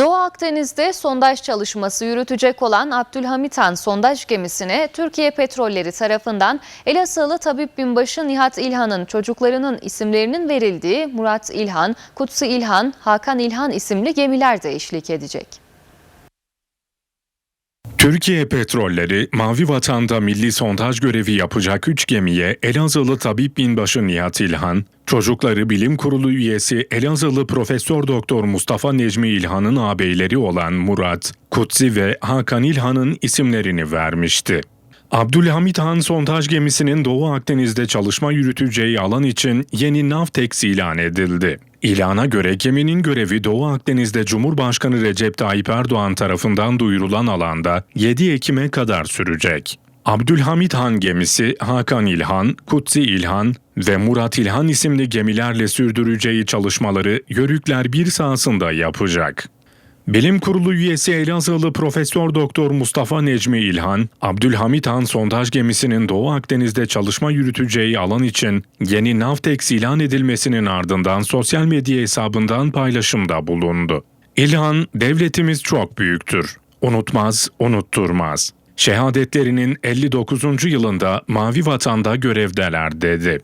Doğu Akdeniz'de sondaj çalışması yürütecek olan Abdülhamit Han sondaj gemisine Türkiye Petrolleri tarafından Elazığlı Tabip Binbaşı Nihat İlhan'ın çocuklarının isimlerinin verildiği Murat İlhan, Kutsi İlhan, Hakan İlhan isimli gemiler de eşlik edecek. Türkiye Petrolleri, Mavi Vatan'da milli sondaj görevi yapacak 3 gemiye Elazığlı Tabip Binbaşı Nihat İlhan, çocukları bilim kurulu üyesi Elazığlı Profesör Doktor Mustafa Necmi İlhan'ın ağabeyleri olan Murat, Kutsi ve Hakan İlhan'ın isimlerini vermişti. Abdülhamit Han sondaj gemisinin Doğu Akdeniz'de çalışma yürüteceği alan için yeni Navtex ilan edildi. İlana göre geminin görevi Doğu Akdeniz'de Cumhurbaşkanı Recep Tayyip Erdoğan tarafından duyurulan alanda 7 Ekim'e kadar sürecek. Abdülhamit Han gemisi Hakan İlhan, Kutsi İlhan ve Murat İlhan isimli gemilerle sürdüreceği çalışmaları Yörükler 1 sahasında yapacak. Bilim Kurulu üyesi Elazığlı Profesör Doktor Mustafa Necmi İlhan, Abdülhamit Han sondaj gemisinin Doğu Akdeniz'de çalışma yürüteceği alan için yeni Navtex ilan edilmesinin ardından sosyal medya hesabından paylaşımda bulundu. İlhan, devletimiz çok büyüktür. Unutmaz, unutturmaz. Şehadetlerinin 59. yılında Mavi Vatan'da görevdeler dedi.